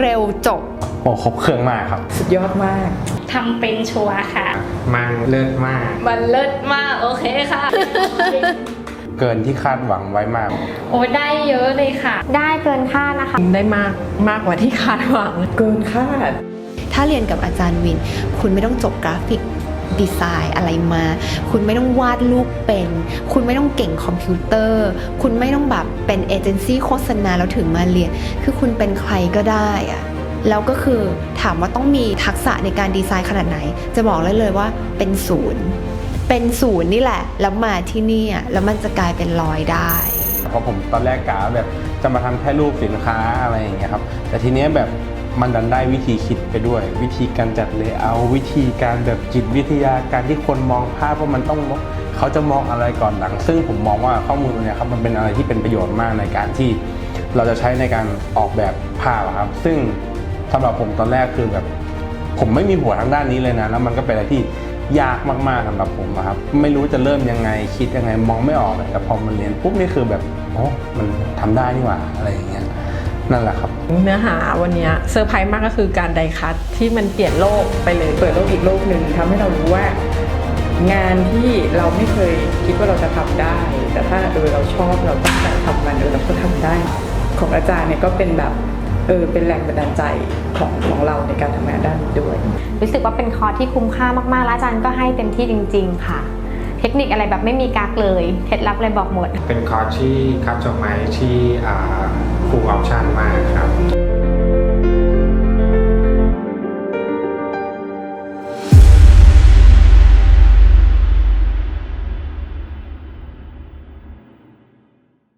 เร็วจบ โอ้ครบเครื่องมากครับ สุดยอดมาก ทำเป็นชัวร์ค่ะ มันเลิศมาก มันเลิศมากโอเคค่ะ เกินที่คาดหวังไว้มาก โอ้ได้เยอะเลยค่ะ ได้เกินคาดนะคะ ได้มากมากกว่าที่คาดหวัง เกินคาด ถ้าเรียนกับอาจารย์วิน คุณไม่ต้องจบกราฟิก ดีไซน์อะไรมา คุณไม่ต้องวาดรูปเป็น คุณไม่ต้องเก่งคอมพิวเตอร์ คุณไม่ต้องแบบเป็นเอเจนซี่โฆษณาแล้วถึงมาเรียน คือคุณเป็นใครก็ได้อะแล้วก็คือถามว่าต้องมีทักษะในการดีไซน์ขนาดไหน จะบอกเลยเลยว่าเป็นศูนย์ เป็นศูนย์นี่แหละ แล้วมาที่นี่อะแล้วมันจะกลายเป็นร้อยได้เพราะผมตอนแรกกะว่าแบบจะมาทำแค่รูปสินค้าอะไรอย่างเงี้ยครับ แต่ทีเนี้ยแบบ มันดันได้วิธีคิดไปด้วย วิธีการจัดเลเยอร์วิธีการแบบจิตวิทยาการที่คนมองภาพว่ามันต้องเขาจะมองอะไรก่อนหลัง ซึ่งผมมองว่าข้อมูลตรงเนี้ยครับมันเป็นอะไรที่เป็นประโยชน์มากในการที่เราจะใช้ในการออกแบบภาพครับ ซึ่งสำหรับผมตอนแรกคือแบบผมไม่มีหัวทางด้านนี้เลยนะ แล้วมันก็เป็นอะไรที่ยากมากๆสำหรับผมอะครับ ไม่รู้จะเริ่มยังไงคิดยังไงมองไม่ออกเลยแต่พอมันเรียนปุ๊บนี่คือแบบโอ้มันทำได้นี่หว่าอะไรอย่างเงี้ย นั่นแหละครับเนื้อหาวันเนี้ยเซอร์ไพรส์มากก็คือการไดคัตที่มันเปลี่ยนโลกไปเลยเปิดโลกอีกโลกหนึ่งทำให้เรารู้ว่า งานที่เราไม่เคยคิดว่าเราจะทำได้ แต่ถ้าเออเราชอบเราตั้งใจทำมันเออเราก็ทำได้ ของอาจารย์เนี่ยก็เป็นแบบเออเป็นแรงบันดาลใจของของเราในการทำงานด้านนี้ด้วย รู้สึกว่าเป็นคอร์สที่คุ้มค่ามากๆและอาจารย์ก็ให้เต็มที่จริง ๆ ค่ะ เทคนิคอะไรแบบไม่มีกักเลยเคล็ดลับอะไรบอกหมด เป็นคอร์สที่คับจบไหมที่ คูลออปชั่นมากครับ